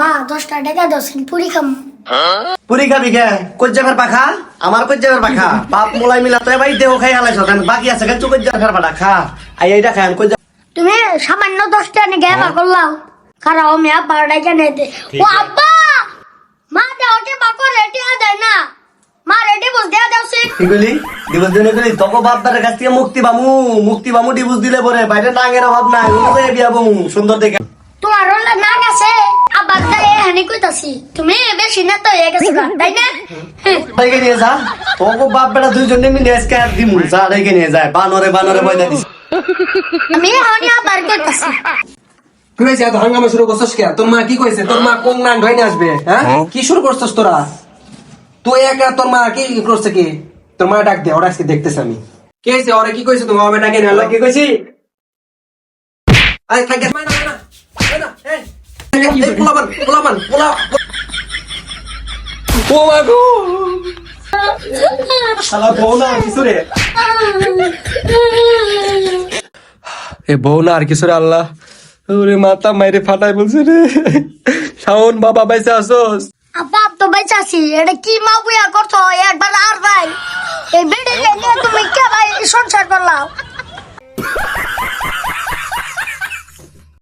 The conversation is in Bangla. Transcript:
মা দশটা টাকা দশেন পুরি খাম। পুরি খাবি কে? পাখা? আমার পাখা? বাপ মোলাই মিলা তো এবার দেহ খাই হালাইছ বাকি আছে কেন পাঠা খা আই এইটা খান তুমি সামান্য দশটা নে গেবা করলাও। টাকা নে দে ও আব্বা! মা বাকো হয়ে যায় না। মা দেয়া দাও সে। দিবস দিনে গেলি তোকে বাপদারের কাছ থেকে মুক্তি বামু মুক্তি বামু ডিবুস দিলে পরে। বাইরে টাঙের অভাব নাই উনি বিয়া বমু সুন্দর দেখে। তোমার না গেছে হানি কইতাছি তুমি বেশি না তো হয়ে গেছো তাই না হ্যাঁ। নিয়ে যা তোকে বাপ বেটা দুইজনে মিলে আজকে আর দিমু যা নিয়ে যায় বানরে বানরে বয়দা দিস আমি হানি আব্বার কইতাছি কি হয়েছে এত হাঙ্গামা শুরু করছিস কে তোর মা কি কইছে তোর মা কোন নান ঢইনে আসবে হ্যাঁ কি শুরু করছিস তোরা তুই একা তোর মা কি করছে কি তোর মা ডাক দে ওরা আজকে দেখতেছে আমি কে হয়েছে ওরা কি কইছে তোমার নিয়ে কি কইছি আরে থাক না না না না এই এই পোলাবান পোলাবান পোলা ও মা গো। শালা বউ না কিছু রে এ বউ না আর কিছু রে আল্লাহ। ওরে মাথা মাইরে ফাটাই বলছে রে। শাওন বাবা বাইসে আসোস। আব্বা তো বেঁচে আছি। এটা কি মা বুয়া করছ? একবার